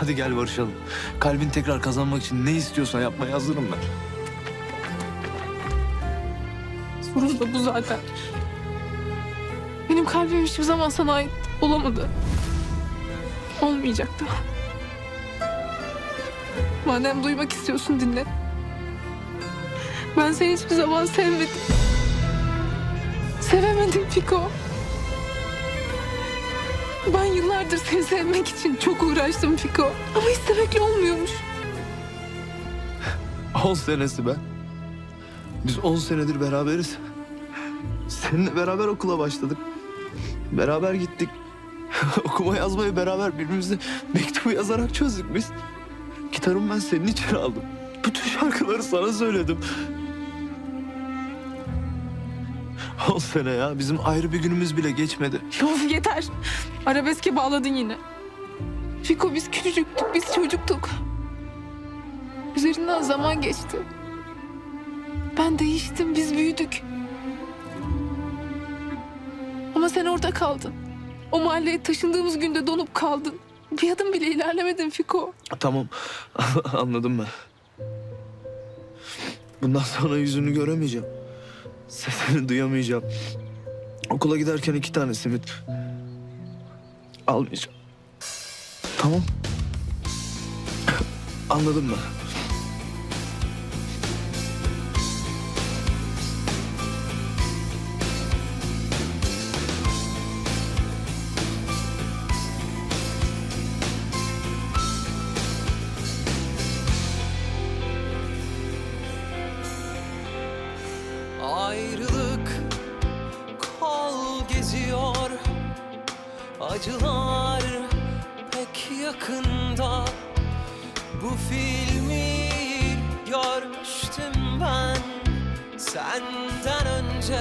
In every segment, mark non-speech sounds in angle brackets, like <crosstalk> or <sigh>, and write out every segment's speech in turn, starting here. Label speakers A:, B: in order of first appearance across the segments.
A: Hadi gel barışalım. Kalbin tekrar kazanmak için ne istiyorsan yapmaya hazırım ben.
B: Sorun da bu zaten. Benim kalbim hiçbir zaman sana ait olamadı. Olmayacak da. Madem duymak istiyorsun dinle. Ben seni hiçbir zaman sevmedim. Sevemedim Fiko. Ben yıllardır seni sevmek için çok uğraştım Fiko. Ama istemekle olmuyormuş.
A: 10 senesi be. Biz 10 senedir beraberiz. Seninle beraber okula başladık. Beraber gittik. <laughs> Okuma yazmayı beraber birbirimize mektubu yazarak çözdük biz. Gitarımı ben senin için aldım. Bütün şarkıları sana söyledim. 10 sene ya. Bizim ayrı bir günümüz bile geçmedi.
B: Of yeter. Arabeske bağladın yine. Fiko biz küçücüktük, biz çocuktuk. Üzerinden zaman geçti. Ben değiştim, biz büyüdük. Ama sen orada kaldın. O mahalleye taşındığımız günde donup kaldın. Bir adım bile ilerlemedin Fiko.
A: Tamam. <laughs> Anladım ben. Bundan sonra yüzünü göremeyeceğim. Sesini duyamayacağım. Okula giderken iki tane simit almayacağım. Tamam. Anladım ben.
C: Ayrılık kol geziyor. Acılar pek yakında. Bu filmi görmüştüm ben Senden önce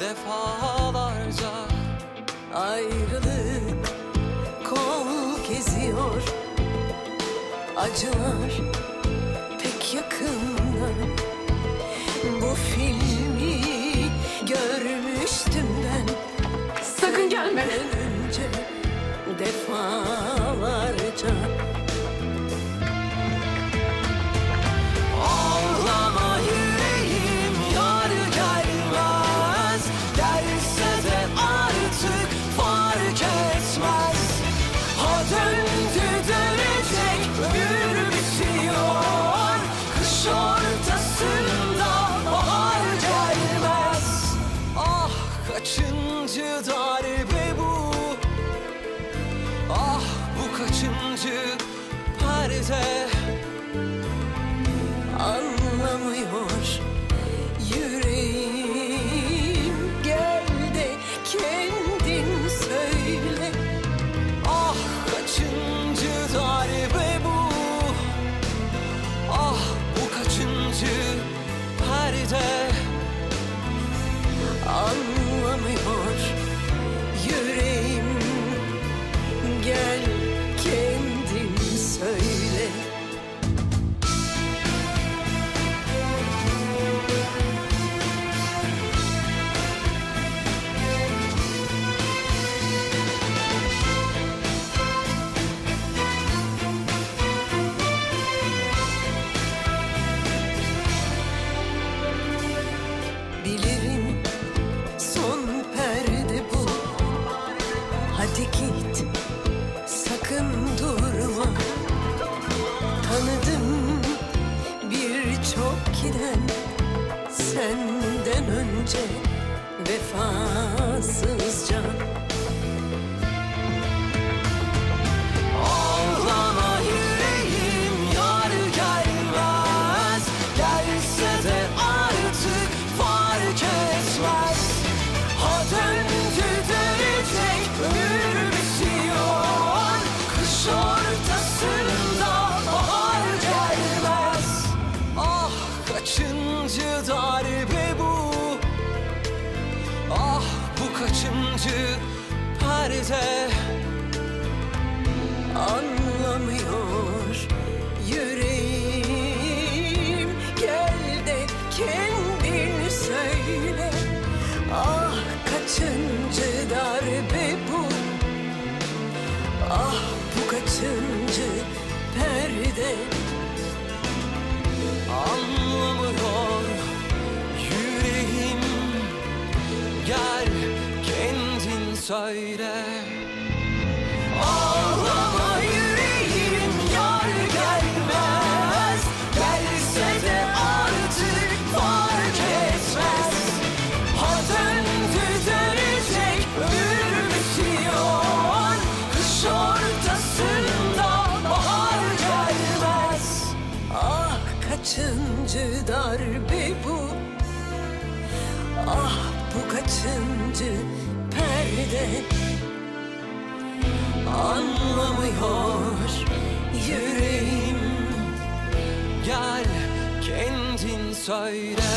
C: defalarca.
D: Ayrılık kol geziyor. Acılar pek yakında. Bu filmi Senden önce defalarca
C: kaçıncı perde
D: önce vefasızca
C: kaçıncı perde?
D: Anlamıyor yüreğim. Gel de kendin söyle. Ah kaçıncı darbe bu? Ah bu kaçıncı söyle.
C: Ağlama yüreğim yar gelmez. Gelse de artık fark etmez. Ha döndü dönecek ömür Kış ortasında bahar gelmez. Ah kaçıncı darbe bu? Ah bu kaçıncı perde Anlamıyor yüreğim.
D: Gel kendin söyle